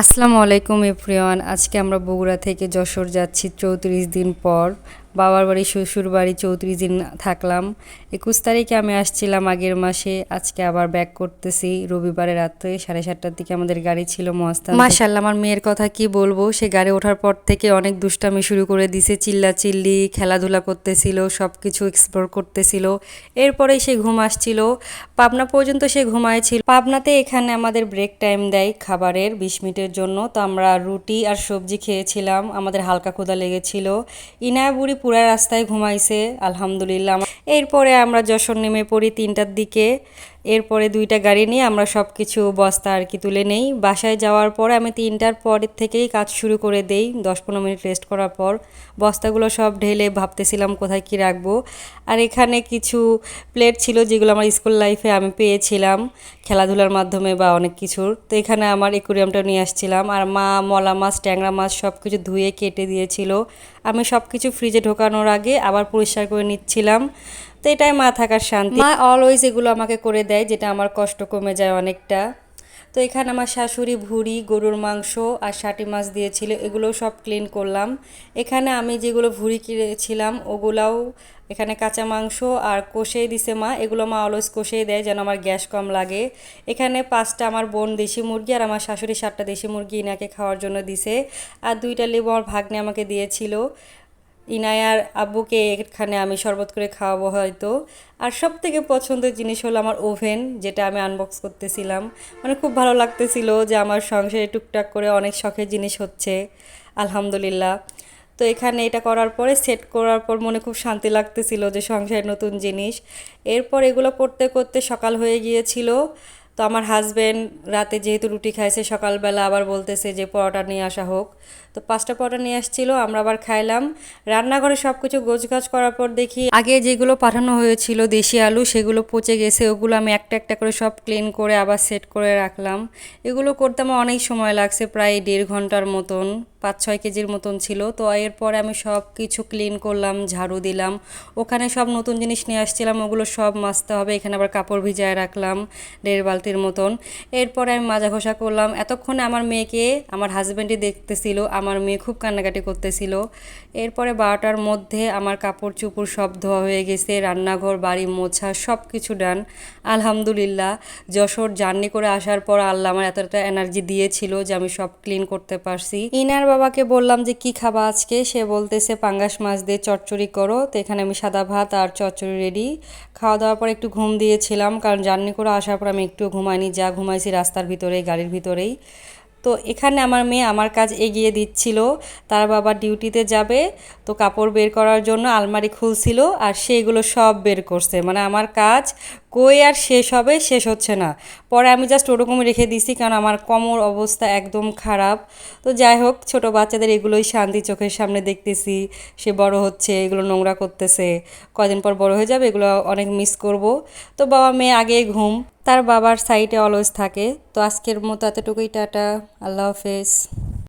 আসসালামু আলাইকুম এফরিওয়ান আজকে আমরা বগুড়া থেকে যশোর যাচ্ছি চৌত্রিশ দিন পর। বাবার বাড়ি, শ্বশুর বাড়ি, চৌত্রিশ দিন থাকলাম। একুশ তারিখে আমি আসছিলাম আগের মাসে, আজকে আবার ব্যাক করতেছি রবিবারে রাত্রে, সাড়ে সাতটার দিকে আমাদের গাড়ি ছিল মস্তান মাশাল্লাহ আমার মেয়ের কথা কি বলব? সে গাড়ি ওঠার পর থেকে অনেক দুষ্টামি শুরু করে দিছে চিল্লা চিল্লি খেলাধুলা করতেছিল সব কিছু এক্সপ্লোর করতেছিল। এরপরেই সে ঘুম আসছিল। পাবনা পর্যন্ত সে ঘুমাইছিল। পাবনাতে এখানে আমাদের ব্রেক টাইম দেয় খাবারের বিশ মিনিটের জন্য। তো আমরা রুটি আর সবজি খেয়েছিলাম। আমাদের হালকা ক্ষুধা লেগেছিল। ইনায়া বুড়ি পুরা রাস্তায় ঘুমাইছে আলহামদুলিল্লাহ। এরপরে আমরা যশোর নেমে পড়ি তিনটার দিকে। এরপরে দুইটা গাড়ি নিয়ে আমরা সব কিছু বস্তা আর কি তুলে নেই। বাসায় যাওয়ার পরে আমি তিনটার পরের থেকেই কাজ শুরু করে দেই। দশ পনেরো মিনিট রেস্ট করার পর বস্তাগুলো সব ঢেলে ভাবতেছিলাম কোথায় কি রাখব। আর এখানে কিছু প্লেট ছিল যেগুলো আমার স্কুল লাইফে আমি পেয়েছিলাম খেলাধুলার মাধ্যমে বা অনেক কিছুর। তো এখানে আমার একুরিয়ামটা নিয়ে আসছিলাম। আর মা, মলা মাছ, ট্যাংরা মাছ সব কিছু ধুয়ে কেটে দিয়েছিল। আমি সব কিছু ফ্রিজে ঢোকানোর আগে আবার পরিষ্কার করে নিচ্ছিলাম। তো এটাই মা থাকার শান্তি। মা অলওয়েজ এগুলো আমাকে করে দেয়, যেটা আমার কষ্ট কমে যায় অনেকটা। তো এখানে আমার শাশুড়ি ভুড়ি, গরুর মাংস আর ষাটি মাছ দিয়েছিল এগুলো সব ক্লিন করলাম। এখানে আমি যেগুলো ভুড়ি কিনেছিলাম, ওগুলাও এখানে কাঁচা মাংস আর কষেই দিছে মা। এগুলো মা অলওয়েজ কষেই দেয় যেন আমার গ্যাস কম লাগে। এখানে পাঁচটা আমার বোন দেশি মুরগি আর আমার শাশুড়ি সাতটা দেশি মুরগি ইনাকে খাওয়ার জন্য দিছে। আর দুইটা লেবু আমার ভাগ্নে আমাকে দিয়েছিল। ইনায়ার আব্বুকে এখানে আমি শরবত করে খাওয়াবো হয়তো। আর সব থেকে পছন্দের জিনিস হলো আমার ওভেন, যেটা আমি আনবক্স করতেছিলাম। মানে খুব ভালো লাগতেছিল যে আমার সংসারে টুকটাক করে অনেক শখের জিনিস হচ্ছে, আলহামদুলিল্লাহ। তো এখানে এটা করার পরে সেট করার পর মনে খুব শান্তি লাগতেছিল যে সংসারের নতুন জিনিস। এরপর এগুলো করতে করতে সকাল হয়ে গিয়েছিল। তো আমার হাজব্যান্ড রাতে যেহেতু রুটি খাইছে, সকালবেলা আবার বলতেছে যে পরোটা নিয়ে আসা হোক। তো পাঁচটা পরোটা নিয়ে আসছিল, আমরা আবার খাইলাম। রান্নাঘরে সব কিছু গোছগাছ করার পর দেখি আগে যেগুলো পাঠানো হয়েছিল দেশি আলু, সেগুলো পচে গেছে, ওগুলো আমি একটা একটা করে সব ক্লিন করে আবার সেট করে রাখলাম। এগুলো করতে আমার অনেক সময় লাগছে, প্রায় দেড় ঘণ্টার মতন। পাঁচ ছয় কেজির মতন ছিল। তো এরপরে আমি সব কিছু ক্লিন করলাম, ঝাড়ু দিলাম। ওখানে সব নতুন জিনিস নিয়ে আসছিলাম, ওগুলো সব মাজতে হবে। এখানে আবার কাপড় ভিজায় রাখলাম দেড় বালতির মতন। এরপরে আমি মাজা ঘষা করলাম। এতক্ষণে আমার মেয়েকে, আমার হাজব্যান্ডই দেখতেছিল, আমার মেয়ে খুব কান্নাকাটি করতেছিল। এরপরে বারোটার মধ্যে আমার কাপড় চুপড় সব ধোয়া হয়ে গেছে, রান্নাঘর, বাড়ি, মোছা সব কিছু ডান আলহামদুলিল্লাহ, যশোর জার্নি করে আসার পর আল্লাহ আমার এতটা এনার্জি দিয়েছিল যে আমি সব ক্লিন করতে পারছি। ইনার বাবাকে বললাম যে, কি খাবা আজকে? সে বলতেছে, পাঙ্গাস মাছ দিয়ে চচ্চড়ি করো। তো এখানে আমি সাদা ভাত আর চচ্চড়ি রেডি খাওয়া দাওয়ার পর একটু ঘুম দিয়েছিলাম, কারণ জার্নি করে আসার পর আমি একটু ঘুমাইনি। যা ঘুমাইছি রাস্তার ভিতরেই, গাড়ির ভিতরেই। তো এখানে আমার মেয়ে আমার কাজ এগিয়ে দিচ্ছিল। তার বাবা ডিউটিতে যাবে। তো কাপড় বের করার জন্য আলমারি খুলছিল আর সেইগুলো সব বের করছে। মানে আমার কাজ কই আর শেষ হবে, শেষ হচ্ছে না। পরে আমি জাস্ট ওরকম রেখে দিছি কারণ আমার কোমর অবস্থা একদম খারাপ। তো যাই হোক, ছোট বাচ্চাদের এগুলোই শান্তি চোখের সামনে দেখতেছি। সে বড় হচ্ছে, এগুলো নোংরা করতেছে। কদিন পর বড় হয়ে যাবে, এগুলো অনেক মিস করব। তো বাবা মেয়ে আগে ঘুম তার বাবার সাইডে অলস থাকে। তো আজকের মতো এতটুকুই টাটা আল্লাহ হাফেজ।